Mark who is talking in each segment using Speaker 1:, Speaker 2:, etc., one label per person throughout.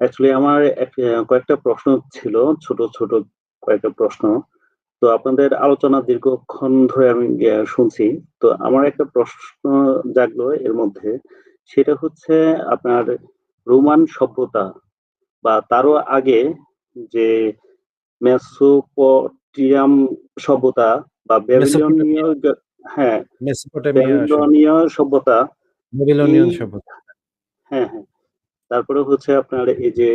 Speaker 1: Actually আমার কয়েকটা প্রশ্ন ছিল। ছোট, ছোট কয়েকটা প্রশ্ন। তো আপনাদের আলোচনা দীর্ঘক্ষণ ধরে আমি শুনছি। তো আমার একটা প্রশ্ন জাগলো এর মধ্যে। সেটা হচ্ছে আপনার রোমান সভ্যতা বা তারও আগে যে মেসোপটিয়াম সভ্যতা বা ব্যাবিলনীয় হ্যাঁ,
Speaker 2: মেসোপটেমিয়া সভ্যতা।
Speaker 1: ব্যাবিলনীয় সভ্যতা। হ্যাঁ, হ্যাঁ। তারপরে হচ্ছে আপনার এই যে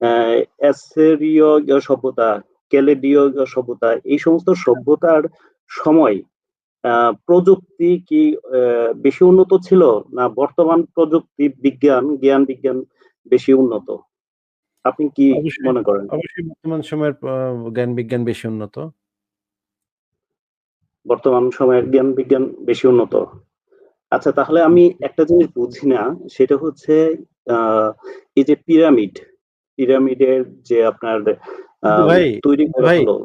Speaker 1: অ্যা অ্যাসেরীয় সভ্যতা, ক্যালেডীয় সভ্যতা এই সমস্ত সভ্যতার সময় প্রযুক্তি কি বেশি উন্নত ছিল? না বর্তমান প্রযুক্তি বিজ্ঞান, জ্ঞান বিজ্ঞান বেশি উন্নত? আপনি কি মনে করেন?
Speaker 2: অবশ্যই বর্তমান সময়ের জ্ঞান বিজ্ঞান বেশি উন্নত।
Speaker 1: বর্তমান সময়ের জ্ঞান বিজ্ঞান বেশি উন্নত। আচ্ছা তাহলে আমি একটা জিনিস বুঝি না সেটা হচ্ছে এই যে পিরামিড, পিরামিডের যে আপনার তৈরি করা হলো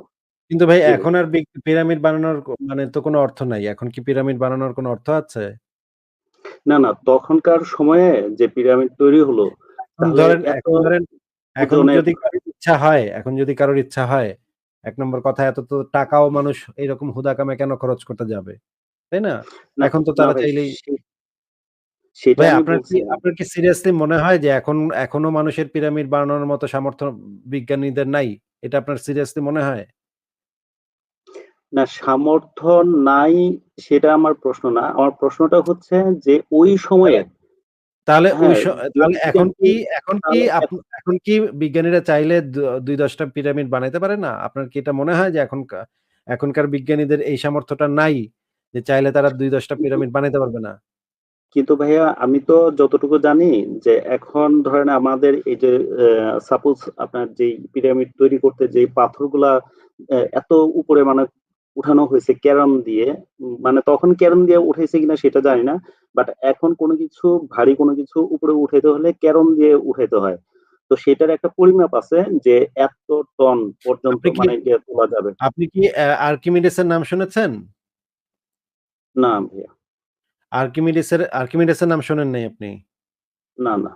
Speaker 2: কিন্তু ভাই এখন আর পিরামিড বানানোর মানে তো কোনো অর্থ নাই। এখন কি পিরামিড বানানোর কোনো অর্থ আছে?
Speaker 1: না, না তখনকার সময়ে যে পিরামিড তৈরি হলো
Speaker 2: ধরেন এখন ধরেন এখন যদি কারোর ইচ্ছা হয় এখন যদি কারোর ইচ্ছা হয়, এক নম্বর কথা এত তো টাকাও মানুষ এরকম হুদাকামে কেন খরচ করতে যাবে? তাই না? এখন তো তারা চাইলেই
Speaker 1: সেটা
Speaker 2: আপনার কি আপনার কি সিরিয়াসলি মনে হয় যে এখন এখনও মানুষের পিরামিড বানানোর মতো সামর্থ্য বিজ্ঞানীদের নাই? এটা আপনার সিরিয়াসলি মনে হয়?
Speaker 1: না সামর্থ্য নাই সেটা আমার প্রশ্ন না। আমার প্রশ্নটা হচ্ছে যে ওই সময়ে
Speaker 2: তাহলে ওই
Speaker 1: হ্যাঁ,
Speaker 2: তাহলে এখন কি এখন কি এখন কি বিজ্ঞানীরা চাইলে দুই ২-১০ পিরামিড বানাইতে পারে না? আপনার কি এটা মনে হয় যে এখন এখনকার বিজ্ঞানীদের এই সামর্থ্যটা নাই? যে চাইলে তারা দুই
Speaker 1: দশটা
Speaker 2: পিরামিড বানাইতে পারবে না?
Speaker 1: কিন্তু ভাইয়া আমি তো যতটুকু জানি যে এখন ধরেন আমাদের এই যে সাপোজ আপনার যে পিরামিড তৈরি করতে যেই পাথরগুলা এত উপরে মানে উঠানো হয়েছে ক্যারাম দিয়ে। মানে তখন ক্যারাম দিয়ে উঠাইছে কিনা সেটা জানি না। বাট এখন কোনো কিছু ভারী কোনো কিছু উপরে উঠাইতে হলে ক্যারম দিয়ে উঠাইতে হয়। তো সেটার একটা পরিমাপ আছে যে এত টন পর্যন্ত মানে তোলা যাবে।
Speaker 2: আপনি কি আর্কিমিডিসের নাম শুনেছেন?
Speaker 1: না ভাইয়া।
Speaker 2: আর্কিমিডিসের আর্কিমিডিসের নাম শোনেন নাই আপনি?
Speaker 1: না, না।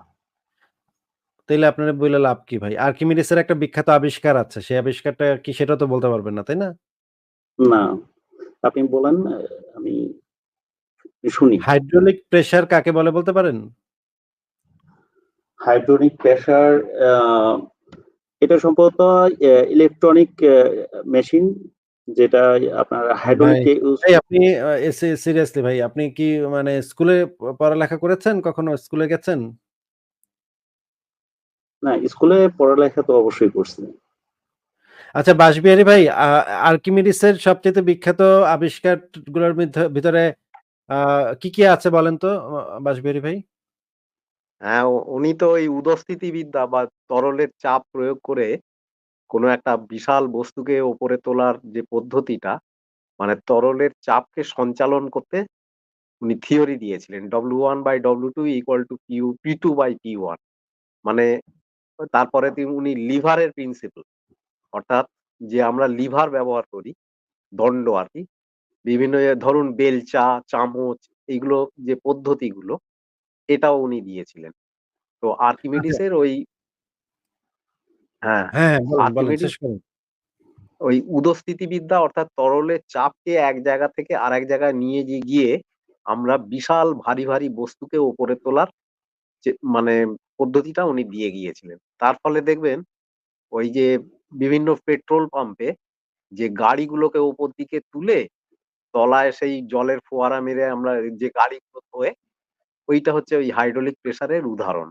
Speaker 2: তাইলে আপনারে বইলা লাভ কি ভাই? আর্কিমিডিসের একটা বিখ্যাত আবিষ্কার আছে। সেই আবিষ্কারটা কি সেটা তো বলতে পারবেন না, তাই না?
Speaker 1: না। আপনি বলেন আমি শুনি।
Speaker 2: হাইড্রোলিক প্রেসার কাকে বলে বলতে পারেন?
Speaker 1: হাইড্রোলিক প্রেশার আ এটা সম্ভবত ইলেকট্রনিক মেশিন যেটা আপনার হাইড্রোলিকে
Speaker 2: ভাই আপনি সিরিয়াসলি ভাই আপনি কি মানে স্কুলে পড়ালেখা করেছেন? কখনো স্কুলে গেছেন?
Speaker 1: না, স্কুলে পড়ালেখা তো অবশ্যই করছি।
Speaker 2: আচ্ছা বাঁশবিহারী ভাই আর্কিমিডিসের সবচাইতে বিখ্যাত আবিষ্কারগুলোর ভিতরে কি, কি আছে বলেন তো অ বাঁশবিহারী ভাই?
Speaker 3: হ্যাঁ, উনি তো ওই উদস্তিবিদ্যা বা তরলের চাপ প্রয়োগ করে কোন একটা বিশাল বস্তুকে ওপরে তোলার যে পদ্ধতিটা, মানে তরলের চাপকে সঞ্চালন করতে উনি থিওরি দিয়েছিলেন। W1/W2 equal to Q P2/P1 মানে তারপরে তি উনি লিভারের প্রিন্সিপল অর্থাৎ যে আমরা লিভার ব্যবহার করি, দণ্ড আরকি। বিভিন্ন এ ধরুন বেলচা, চামচ এগুলো যে পদ্ধতিগুলো এটাও উনি দিয়েছিলেন। তো
Speaker 2: আচ্ছা।
Speaker 3: আর্কিমিডিসের ওই হ্যাঁ,
Speaker 2: হ্যাঁ, হ্যাঁ, বলেন, বলেন শেষ করুন।
Speaker 3: ওই উদস্থিতিবিদ্যা অর্থাৎ তরলের চাপকে এক জায়গা থেকে আরেক জায়গায় নিয়ে গিয়ে আমরা বিশাল ভারী, ভারী বস্তুকে ওপরে তোলার মানে পদ্ধতিটা উনি দিয়ে গিয়েছিলেন। তার ফলে দেখবেন ওই যে বিভিন্ন পেট্রোল পাম্পে যে গাড়িগুলোকে ওপর দিকে তুলে তলায় সেই জলের ফোয়ারা মেরে আমরা যে গাড়িগুলো ধোয়ে ওইটা হচ্ছে ওই হাইড্রোলিক প্রেশারের উদাহরণ।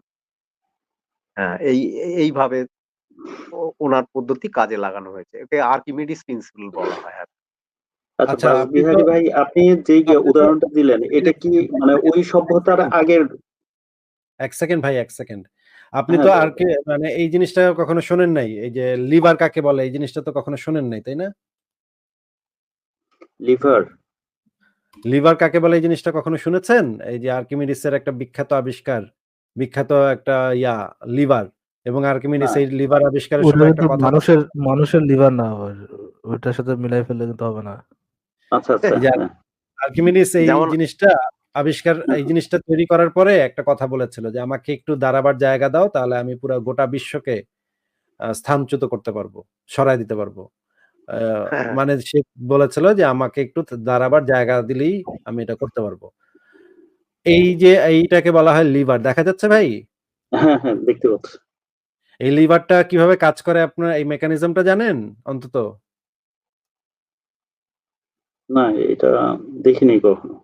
Speaker 3: হ্যাঁ, এই এইভাবে ও উনার পদ্ধতি কাজে লাগানো হয়েছে। একে আর্কিমিডিস প্রিন্সিপল বলা হয় আরকি।
Speaker 1: আচ্ছা
Speaker 2: আচ্ছা
Speaker 1: বাঁশবিহারী ভাই আপনি
Speaker 2: তো
Speaker 1: উদাহরণটা দিলেন এটা কি মানে ওই সভ্যতার আগের
Speaker 2: ১ সেকেন্ড ভাই ১ সেকেন্ড। আপনি
Speaker 1: হ্যাঁ,
Speaker 2: তো
Speaker 1: বলেন।
Speaker 2: আরকি মানে এই জিনিসটা কখনো শোনেন নাই। এই যে লিভার কাকে বলে এই জিনিসটা তো কখনো শোনেন নাই, তাই না?
Speaker 1: লিভার?
Speaker 2: লিভার কাকে বলে এই জিনিসটা কখনো শুনেছেন? এই যে আর্কিমিডিসের একটা বিখ্যাত আবিষ্কার, বিখ্যাত একটা ইয়া লিভার এবং আর্কিমিডিস
Speaker 1: না।
Speaker 2: এই লিভার আবিষ্কারের সময় একটা কথা
Speaker 4: মানুষের মানুষের লিভার না। ওইটার সাথে মিলাই ফেললে কিন্তু হবে না।
Speaker 1: আচ্ছা, আচ্ছা।
Speaker 2: এই
Speaker 1: হ্যাঁ।
Speaker 2: আর্কিমিডিস এই জিনিসটা আবিষ্কার এই জিনিসটা তৈরি করার পরে একটা কথা বলেছিল যে আমাকে একটু দাঁড়াবার জায়গা দাও তাহলে আমি পুরো গোটা বিশ্বকে স্থানচ্যুত করতে পারব সরাই দিতে পারব আহ,
Speaker 3: হ্যাঁ।
Speaker 2: মানে সে বলেছিল যে আমাকে একটু দাঁড়াবার জায়গা দিলেই আমি এটা করতে পারব এই যে এইটাকে বলা হয় লিভার দেখা যাচ্ছে ভাই
Speaker 1: হ্যাঁ হ্যাঁ দেখতে পাচ্ছি
Speaker 2: এই লিভারটা কীভাবে কাজ করে আপনার এই মেকানিজমটা জানেন অন্তত?
Speaker 1: না এটা দেখিনি কখনো।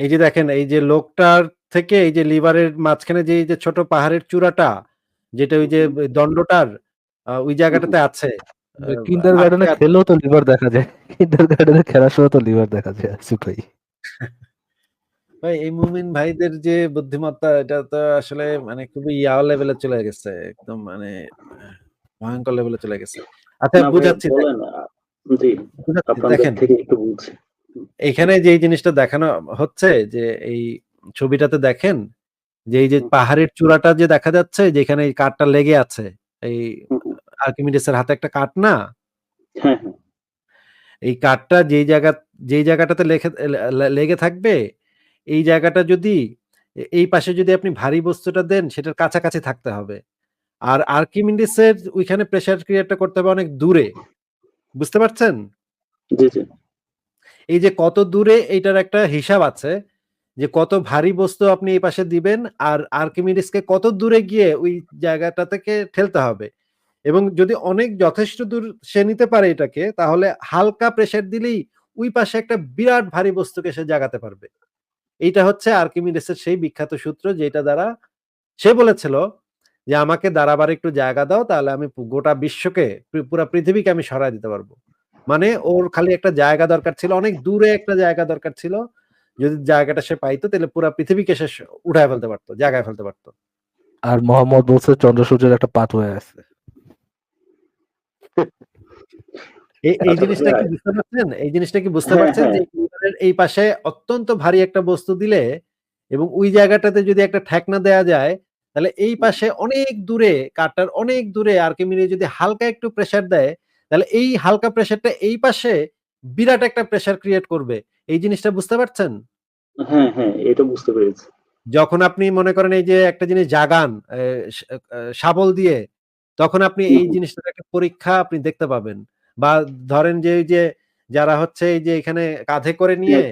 Speaker 2: এই যে দেখেন এই যে লোকটার থেকে এই যে লিভারের মাঝখানে যে এই যে ছোট পাহাড়ের চূড়াটা যেটা ওই যে দণ্ডটার আহ, ওই জায়গাটাতে আছে
Speaker 4: কিন্ডার গার্ডেনে খেলেও তো লিভার দেখা যায় কিন্ডার গার্ডেনে খেলার সময় তো লিভার দেখা যায় আসিফ ভাই
Speaker 2: ভাই এই মুমিন ভাইদের যে বুদ্ধিমত্তা এটা তো আসলে মানে খুবই ইয়া লেভেলে চলে গেছে একদম মানে ভয়ঙ্কর লেভেলে চলে গেছে। আচ্ছা বুঝাচ্ছি দেখেন। এখানে যে জিনিসটা দেখানো হচ্ছে যে এই ছবিটাতে দেখেন যে এই যে পাহাড়ের চূড়াটা যে দেখা যাচ্ছে যেখানে এই কাঠটা লেগে আছে এই। আর্কিমিডিসের হাতে একটা কাঠ না?
Speaker 1: হ্যাঁ হ্যাঁ।
Speaker 2: এই কাঠটা যেই জায়গা যেই জায়গাটাতে লেগে থাকবে এই জায়গাটা যদি এই পাশে যদি আপনি ভারী বস্তুটা দেন সেটার কাছাকাছি থাকতে হবে। আর আর্কিমিডিসের ওইখানে প্রেসার ক্রিয়েটটা করতে হবে অনেক দূরে। বুঝতে পারছেন? এই যে কত দূরে এইটার একটা হিসাব আছে যে কত ভারী বস্তু আপনি এই পাশে দিবেন আর আর্কিমিডিসকে কত দূরে গিয়ে ওই জায়গাটা থেকে ঠেলতে হবে। এবং যদি অনেক যথেষ্ট দূর সে নিতে পারে এটাকে তাহলে হালকা প্রেসার দিলেই ওই পাশে একটা বিরাট ভারী বস্তুকে সে জাগাতে পারবে। এইটা হচ্ছে আর্কিমিডিসের সেই বিখ্যাত সূত্র যেটা দ্বারা সে বলেছিল যে আমাকে দাঁড়াবার একটু জায়গা দাও তাহলে আমি গোটা বিশ্বকে পুরা পৃথিবীকে আমি সরাই দিতে পারব। মানে ওর খালি একটা জায়গা দরকার ছিল অনেক দূরে একটা জায়গা দরকার ছিল। যদি জায়গাটা সে পাইতো তাহলে পুরা পৃথিবীকে সে উঠায় ফেলতে পারতো জায়গায় ফেলতে পারতো।
Speaker 4: আর মোহাম্মদ বলছে চন্দ্র সূর্যের একটা পাত হয়ে আছে।
Speaker 2: এই
Speaker 1: আচ্ছা,
Speaker 2: জিনিসটা কি বুঝতে পারছেন? এই জিনিসটা কি বুঝতে
Speaker 1: হ্যাঁ,
Speaker 2: পারছেন যে এই পাশে অত্যন্ত ভারী একটা বস্তু দিলে এবং ওই জায়গাটাতে যদি একটা ঠেকনা দেয়া যায় তাহলে এই পাশে অনেক দূরে কাটার অনেক দূরে আর্কিমিডি যদি হালকা একটু প্রেসার দেয় তাহলে এই হালকা প্রেসারটা এই পাশে বিরাট একটা প্রেসার ক্রিয়েট করবে। এই জিনিসটা বুঝতে পারছেন?
Speaker 1: হ্যাঁ হ্যাঁ এটা বুঝতে পেরেছি।
Speaker 2: যখন আপনি মনে করেন এই যে একটা জিনিস জাগান শাবল দিয়ে তখন আপনি এই। জিনিসটার একটা পরীক্ষা আপনি দেখতে পাবেন। বা ধরেন যে যে যারা হচ্ছে এই যে এখানে কাঁধে করে নিয়ে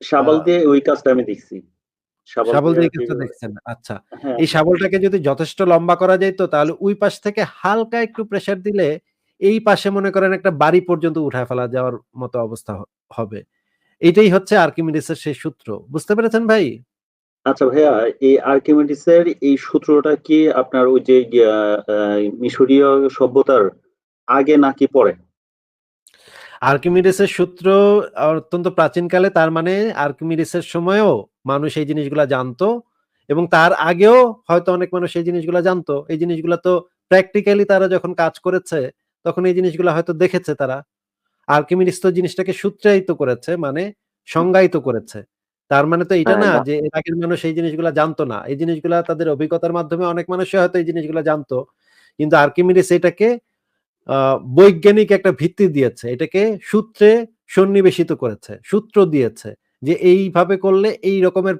Speaker 1: শাবল দিয়ে ওই কাজটা আমি দেখছি। শাবল
Speaker 2: দিয়ে
Speaker 1: আর কি-
Speaker 2: কাজটা দেখছেন। আচ্ছা
Speaker 1: হ্যাঁ।
Speaker 2: এই শাবলটাকে যদি যথেষ্ট লম্বা করা যেত তাহলে ওই পাশ থেকে হালকা একটু প্রেসার দিলে এই পাশে মনে করেন একটা বাড়ি পর্যন্ত উঠায় ফেলা যাওয়ার মতো অবস্থা হবে। এটাই হচ্ছে আর্কিমিডিসের সেই সূত্র। বুঝতে পেরেছেন ভাই?
Speaker 1: আচ্ছা ভাইয়া এই আর্কিমিডিসের এই সূত্রটা কি আপনার ওই যে মিশরীয় সভ্যতার আগে নাকি পরে?
Speaker 2: আর্কিমিডিসের সূত্র অত্যন্ত প্রাচীনকালে তার মানে আর্কিমিডিসের সময়ও মানুষ এই জিনিসগুলা জানতো এবং তার আগেও হয়তো অনেক মানুষ এই জিনিসগুলা জানতো। এই জিনিসগুলা তো প্র্যাকটিক্যালি তারা যখন কাজ করেছে তখন এই জিনিসগুলো হয়তো দেখেছে তারা। আর্কিমিডিস তো জিনিসটাকে সূত্রায়িত করেছে মানে সংজ্ঞায়িত করেছে। তার মানে তো এটা
Speaker 1: হ্যাঁ,
Speaker 2: না যে এর আগের মানুষ এই জিনিসগুলা জানতো না। এই জিনিসগুলা তাদের অভিজ্ঞতার মাধ্যমে অনেক মানুষ হয়তো এই জিনিসগুলা জানতো। কিন্তু আর্কিমিডিস এটাকে বৈজ্ঞানিক একটা ভিত্তি দিয়েছে। এটাকে সূত্রে সন্নিবেশিত করেছে, সূত্র দিয়েছে যে এইভাবে করলে এই রকমের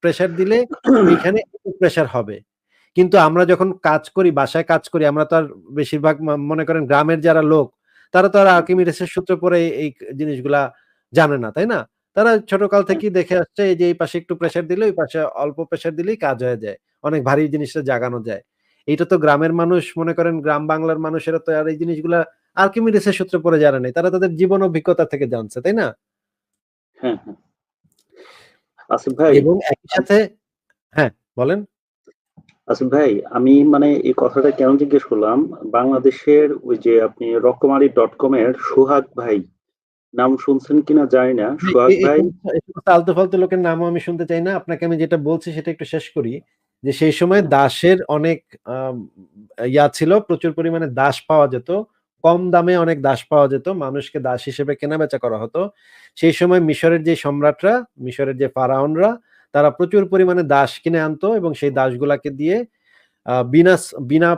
Speaker 2: প্রেসার দিলে এইখানে প্রেসার হবে। কিন্তু আমরা যখন কাজ করি, বাসায় কাজ করি, আমরা তো আর বেশিরভাগ মনে করেন গ্রামের যারা লোক, তারা তো আর আর্কিমিডিসের সূত্র পরে এই- জিনিসগুলা জানে না, তাই না? তারা ছোটকাল থেকেই দেখে আসছে যে এই পাশে একটু প্রেসার দিলে, ওই পাশে অল্প প্রেসার দিলেই কাজ হয়ে যায়, অনেক ভারী জিনিসটা জাগানো যায়। এইটা তো গ্রামের মানুষ মনে করেন গ্রাম বাংলার মানুষেরা তো আর এই জিনিসগুলা আর্কিমিডিসের সূত্রে পরে জানে নাই। তারা তাদের জীবন অভিজ্ঞতা থেকে জানছে তাই না?
Speaker 1: হ্যাঁ হ্যাঁ।
Speaker 2: এবং একই সাথে হ্যাঁ বলেন।
Speaker 1: আসিফ ভাই আমি মানে এই কথাটা কেন জিজ্ঞেস করলাম? বাংলাদেশের ওই যে আপনি রকমারি ডট কম এর সোহাগ ভাই নাম শুনছেন কিনা জানি না। সোহাগ ভাই?
Speaker 2: আলতু ফালতু লোকের নামও আমি শুনতে চাই না। আপনাকে আমি যেটা বলছি সেটা একটু শেষ করি। যে সেই সময় দাসের অনেক ইয়া ছিল, প্রচুর পরিমাণে দাস পাওয়া যেত, কম দামে অনেক দাস পাওয়া যেত, মানুষকে দাস হিসেবে কেনা বেচা করা হতো। সেই সময় মিশরের যে সম্রাটরা, মিশরের যে ফারাউনরা তারা প্রচুর পরিমাণে দাস কিনে আনতো এবং সেই দাসগুলাকে দিয়ে বিনা বিনা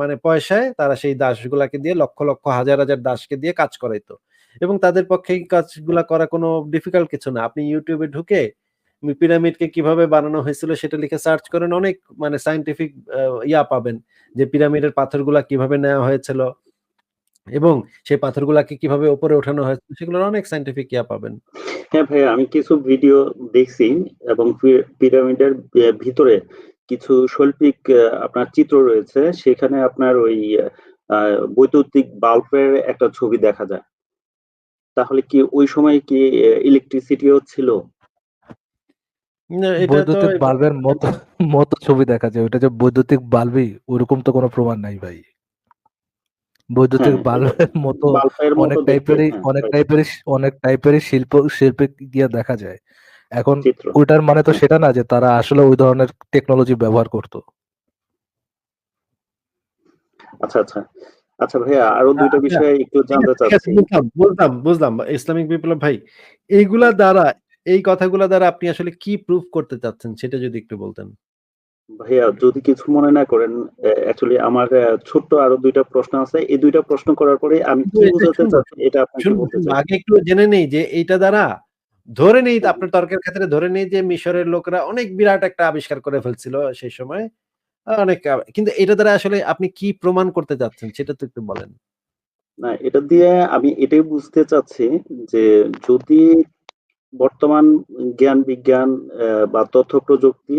Speaker 2: মানে পয়সায় তারা সেই দাসগুলাকে দিয়ে লক্ষ লক্ষ হাজার হাজার দাসকে দিয়ে কাজ করাইতো। এবং তাদের পক্ষে কাজগুলা করা কোনো ডিফিকাল্ট কিছু না। আপনি ইউটিউবে ঢুকে পিরামিডকে কীভাবে বানানো হয়েছিল সেটা লিখে সার্চ করেন। অনেক মানে সায়েন্টিফিক ইয়া পাবেন যে পিরামিডের পাথরগুলা কীভাবে নেওয়া হয়েছিল এবং সেই পাথরগুলাকে কীভাবে উপরে ওঠানো হয়েছিল, সেগুলোর অনেক সাইন্টিফিক ইয়া পাবেন।
Speaker 1: হ্যাঁ ভাইয়া আমি কিছু ভিডিও দেখছি এবং পিরামিডের ভিতরে কিছু শৈল্পিক আপনার চিত্র রয়েছে। সেখানে আপনার ওই বৈদ্যুতিক বাল্বের একটা ছবি দেখা যায়। তাহলে কি ওই সময় কি ইলেকট্রিসিটিও ছিল?
Speaker 4: বৈদ্যুতিক বাল্বের মতো মতো ছবি দেখা যায় ওটা যে বৈদ্যুতিক বাল্বই ওরকম তো কোনো প্রমাণ নাই ভাই। বৈদ্যুতিক বাল্বের মতো অনেক টাইপেরই
Speaker 1: হ্যাঁ,
Speaker 4: অনেক টাইপেরই অনেক টাইপেরই শিল্প শিল্পে গিয়ে দেখা যায়। এখন ওইটার মানে তো সেটা না যে তারা আসলে ওই ধরনের টেকনোলজি ব্যবহার করতো।
Speaker 1: আচ্ছা আচ্ছা। আচ্ছা ভাইয়া আরও দুইটা
Speaker 2: আচ্ছা,
Speaker 1: বিষয়ে একটু জানতে চাচ্ছি।
Speaker 2: বুঝলাম বুঝলাম বুঝলাম ইসলামিক বিপ্লব ভাই এইগুলা দ্বারা এই কথাগুলা দ্বারা আপনি আসলে কি প্রুফ করতে চাচ্ছেন? সেটা যদি একটু বলতেন।
Speaker 1: ভাইয়া যদি কিছু মনে না করেন অ্যাকচুয়ালি আমার ছোট্ট আরও দুইটা প্রশ্ন আছে। এই দুইটা প্রশ্ন করার পরে আমি কি
Speaker 2: এটা
Speaker 1: বোঝাতে চাচ্ছি এটা আপনাকে বলতে চাই।
Speaker 2: আগে একটু জেনে নেই যে এইটা দ্বারা ধরে নেই আপনার তর্কের ক্ষেত্রে ধরে নেই যে মিশরের লোকরা অনেক বিরাট একটা আবিষ্কার করে ফেলছিল সেই সময়। অনেক কিন্তু এটা দ্বারা আসলে আপনি কি প্রমাণ করতে যাচ্ছেন সেটা তো একটু বলেন।
Speaker 1: না এটা দিয়ে আমি এটাই বুঝতে চাচ্ছি যে যদি বর্তমান জ্ঞান বিজ্ঞান বা তথ্য প্রযুক্তি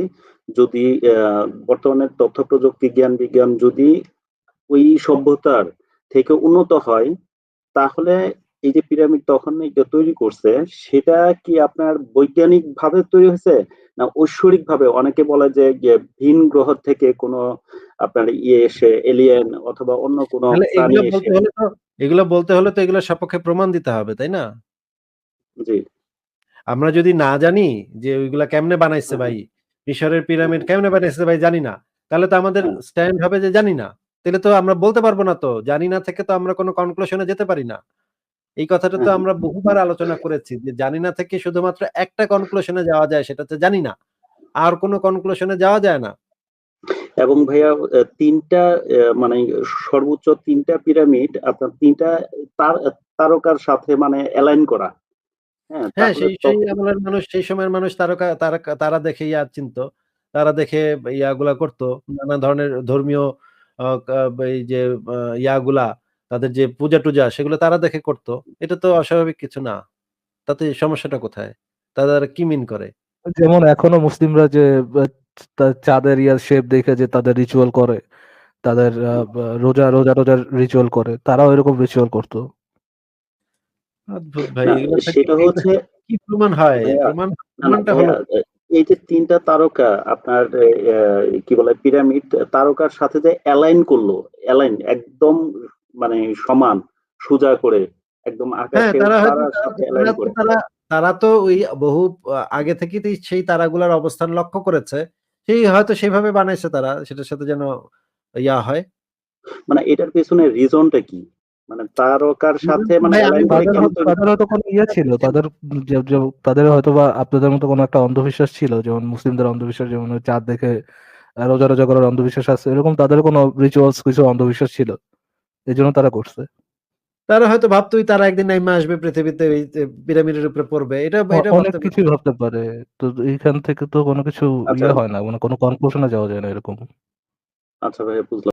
Speaker 1: যদি আহ, বর্তমানের তথ্য প্রযুক্তি জ্ঞান বিজ্ঞান যদি ওই সভ্যতার থেকে উন্নত হয় তাহলে এই যে পিরামিড তখন তৈরি করছে সেটা কি আপনার বৈজ্ঞানিক ভাবে তৈরি হয়েছে? না ঐশ্বরিক ভাবে অনেকে বলে যে ভিন গ্রহ থেকে কোনো আপনার ইয়ে এসে এলিয়েন অথবা অন্য কোনো
Speaker 2: এগুলো বলতে হলে তো এগুলো বলতে হলে তো এগুলো সপক্ষে প্রমাণ দিতে হবে তাই না?
Speaker 1: জি।
Speaker 2: আমরা যদি না জানি যে ওইগুলা কেমনে বানাইছে। ভাই মিশরের পিরামিড কেমনে বানাইছে ভাই জানি না। তাহলে তো আমাদের স্ট্যান্ড হবে যে জানি না। তাহলে তো আমরা বলতে পারব না তো জানি না থেকে তো আমরা কোনো কনক্লুশনে যেতে পারি না। এই কথাটা তো আমরা বহুবার আলোচনা করেছি যে জানি না থেকে শুধুমাত্র একটা কনক্লুশনে যাওয়া যায় সেটা তো জানি না। আর কোনো কনক্লুশনে যাওয়া যায় না।
Speaker 1: এবং ভাইয়া তিনটা মানে সর্বোচ্চ তিনটা পিরামিড আপনার তিনটা তার- তারকার সাথে মানে অ্যালাইন করা। হ্যাঁ
Speaker 2: হ্যাঁ সেই সেই আমলের মানুষ সেই সময়ের মানুষ তারকা তারা তারা দেখে ইয়া চিনতো। তারা দেখে ইয়াগুলা করতো। নানা ধরনের ধর্মীয় এই যে ইয়াগুলা তাদের যে পূজা টুজা সেগুলো তারা দেখে করতো। এটা তো অস্বাভাবিক কিছু না। তাতে সমস্যাটা কোথায়? তারা কি মিন করে?
Speaker 4: যেমন এখনও মুসলিমরা যে চাঁদের ইয়ার শেপ দেখে যে তাদের রিচুয়াল করে তাদের রোজা রোজা রোজার রিচুয়াল করে তারাও এরকম রিচুয়াল করতো।
Speaker 2: অদ্ভুত ভাই
Speaker 1: সেটা হচ্ছে
Speaker 2: কি প্রমাণ হয়? প্রমাণ
Speaker 1: না, না,
Speaker 2: প্রমাণটা হলো
Speaker 1: এই যে তিনটা তারকা আপনার কি বলে পিরামিড তারকার সাথে যে অ্যালাইন করল অ্যালাইন একদম মানে সমান সোজা করে একদম
Speaker 2: হ্যাঁ তারা তারা তো ওই বহু আগে থেকেই সেই তারাগুলার অবস্থান লক্ষ্য করেছে সেই হয়তো সেভাবে বানাইছে তারা সেটার সাথে যেন ইয়া হয়।
Speaker 1: মানে এটার পেছনে রিজনটা কি? মানে তারকার সাথে মানে
Speaker 4: তাদের হয়তো- কোনো ইয়ে ছিল তাদের তাদের হয়তো বা আপনাদের মতো কোনো একটা অন্ধবিশ্বাস ছিল যেমন মুসলিমদের অন্ধবিশ্বাস যেমন চাঁদ দেখে রোজা রোজা করার অন্ধবিশ্বাস আছে এরকম তাদের কোনো রিচুয়ালস কিছু অন্ধবিশ্বাস ছিল? এই জন্য তারা করছে।
Speaker 2: তারা হয়তো ভাবতোই তারা একদিন নাইমা আসবে পৃথিবীতে এই পিরামিডের উপরে পড়বে এটা এটা
Speaker 4: অনেক কিছুই ভাবতে পারে তো এইখান থেকে তো কোনো কিছু
Speaker 1: আচ্ছা।
Speaker 4: ইয়ে হয় না মানে কোনো কনক্লুশনে যাওয়া যায় না এরকম।
Speaker 1: আচ্ছা ভাই বুঝলাম।